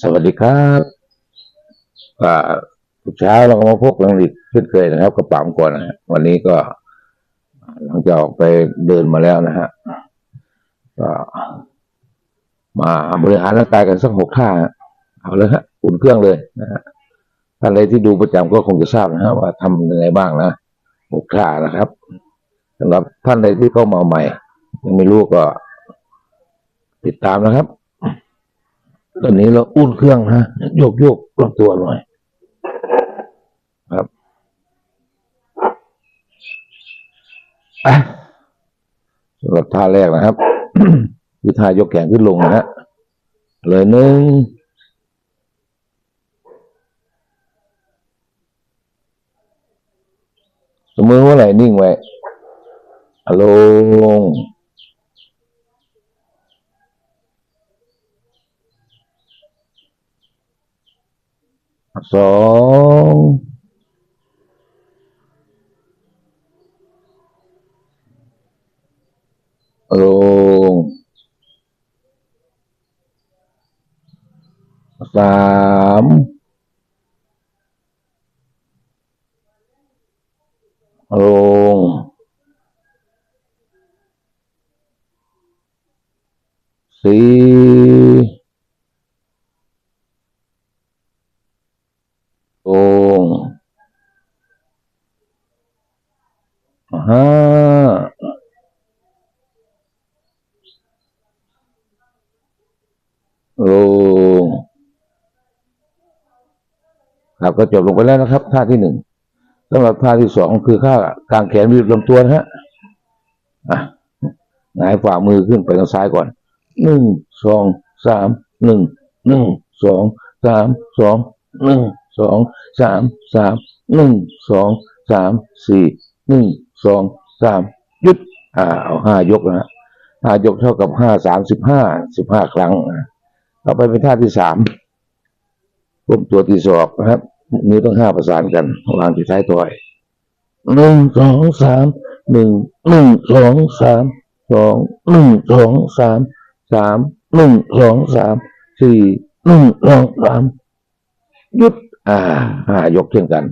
สวัสดีครับทุกเช้าเราก็มาพบกันอีกเช่นเคยนะครับกระป๋ามก่อนนะฮะวันนี้ก็หลังจากออกไปเดินมาแล้วนะฮะก็มาบริหารร่างกายกันสักหกท่าเอาเลยฮะอุ่นเครื่องเลยนะฮะท่านใดที่ดูประจำก็คงจะทราบนะฮะว่าทำยังไงบ้างนะหกท่านะครับสำหรับท่านใดที่เข้ามาใหม่ ยังไม่รู้ก็ติดตามนะครับ ตอนนี้เราอุ่นเครื่องนะโยกโยกลำตัวหน่อย ครับสำหรับท่าแรกนะครับคือท่ายกแขนขึ้นลงนะฮะเลยหนึ่งสมมติว่าไหนนิ่งไว้ลง สองลงสามลงสี่ลง ห้าลงครับก็จบลงไปแล้วนะครับท่าที่หนึ่งสำหรับท่าที่สองคือท่ากางแขนบีบลำตัวนะฮะอะหงายฝ่ามือขึ้นไปทางซ้ายก่อนหนึ่งสองสามหนึ่งหนึ่งสองสามสองหนึ่งสองสามสามหนึ่งสองสามสี่หนึ่ง สองสามหยุดอ่าเอาห้ายกนะฮะห้ายกเท่ากับห้าสามสิบห้าสิบห้าครั้งต่อไปเป็นท่าที่สามก้มตัวตีศอกนะครับนิ้วต้องห้าประสานกันวางที่ท้ายถอยหนึ่งสองสามหนึ่งหนึ่งสองสามสองหนึ่งสองสามสามหนึ่งสองสามสี่หนึ่งสองสามหยุดอ่าห้ายกเช่นกัน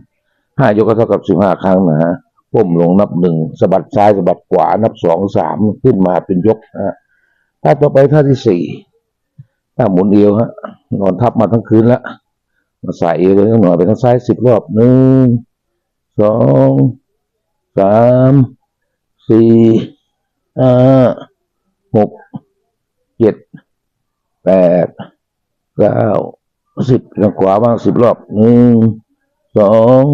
ห้ายกก็เท่ากับสิบห้าครั้งนะฮะ ก้มลงนับหนึ่งสะบัดซ้ายสะบัดขวานับสองสามขึ้นมาเป็นยกนะฮะท่าต่อไปท่าที่สี่ท่าหมุนเอวฮะนอนทับมาทั้งคืนล้วมาใส่เอวเลยหน่อยไปทางซ้ายสิบรอบหนึ่งสองสามสี่ห้าหกเจ็ดแปดเก้าสิบทางขวาบ้างสิบรอบหนึ่งสอง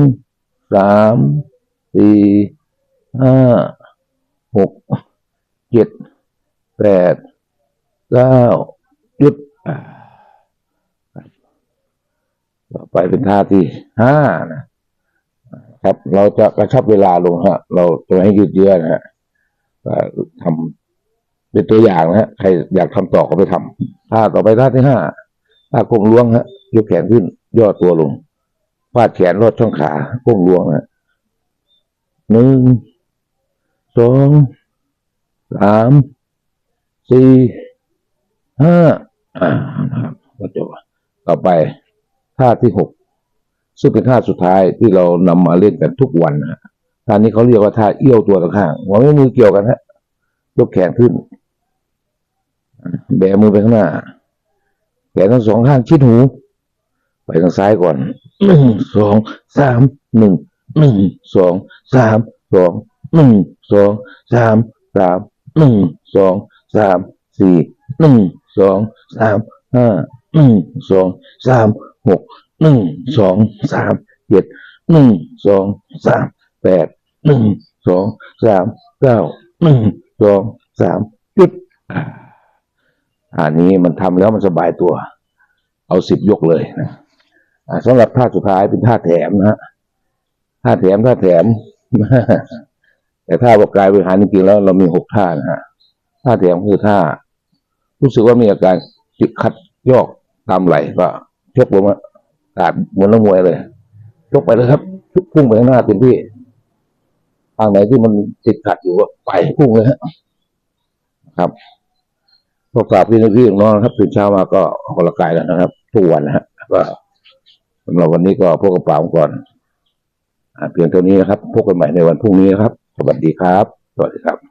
สาม สี่ห้าหกเจ็ดแปดเก้าหยุดต่อไปเป็นท่าที่ห้านะครับ เราจะกระชับเวลาลงฮะ เราจะไม่ให้ยืดเยื้อนะฮะทำเป็นตัวอย่างนะฮะใครอยากทำต่อก็ไปทำท่าต่อไปท่าที่ห้าท่าก้มล้วงฮะยกแขนขึ้น ย่อตัวลงฟาดแขนลอดช่องขาก้มล้วงนะ หนึ่งสองสามสี่ห้าอ่านะครับก็จบต่อไปท่าที่หกซึ่งเป็นท่าสุดท้ายที่เรานำมาเล่นกันทุกวันนะฮะท่านี้เขาเรียกว่าท่าเอี้ยวตัวตะข้างหัวไม่มือเกี่ยวกันฮะยกแขนขึ้น แบมือไปข้างหน้า แขนทั้งสองข้างชิดหู ไปทางซ้ายก่อนหนึ่งสองสามหนึ่ง หนึ่งสองสามสองหนึ่งสองสามสามหนึ่งสองสามสี่หนึ่งสองสามห้าหนึ่งสองสามหกหนึ่งสองสามเจ็ดหนึ่งสองสามแปดหนึ่งสองสามเก้าหนึ่งสองสามหยุดอันนี้มันทำแล้วมันสบายตัว เอาสิบยกเลยนะอ่าสำหรับท่าสุดท้ายเป็นท่าแถมนะฮะ ท่าแถมท่าแถม แต่ท่าบอกกายบริหารจริงๆแล้วเรามีหกท่านะฮะท่าแถมคือท่า รู้สึกว่ามีอาการจิกคัดยอกตามไหลก็ชกลงมากาดเหมือนนักมวยเลยชกไปเลยครับพุ่งไปข้างหน้าเต็มที่ทางไหนที่มันติดขัดอยู่ก็ไปพุ่งเลยฮะครับพอกราบพี่นักพี่น้องนะครับตื่นเช้ามาก็ออกกำลังกายแล้วนะครับ ทุกวันนะฮะก็สำหรับวันนี้ก็พวกกระเป๋าก่อน เพียงเท่านี้นะครับพบกันใหม่ในวันพรุ่งนี้นะครับ สวัสดีครับ สวัสดีครับ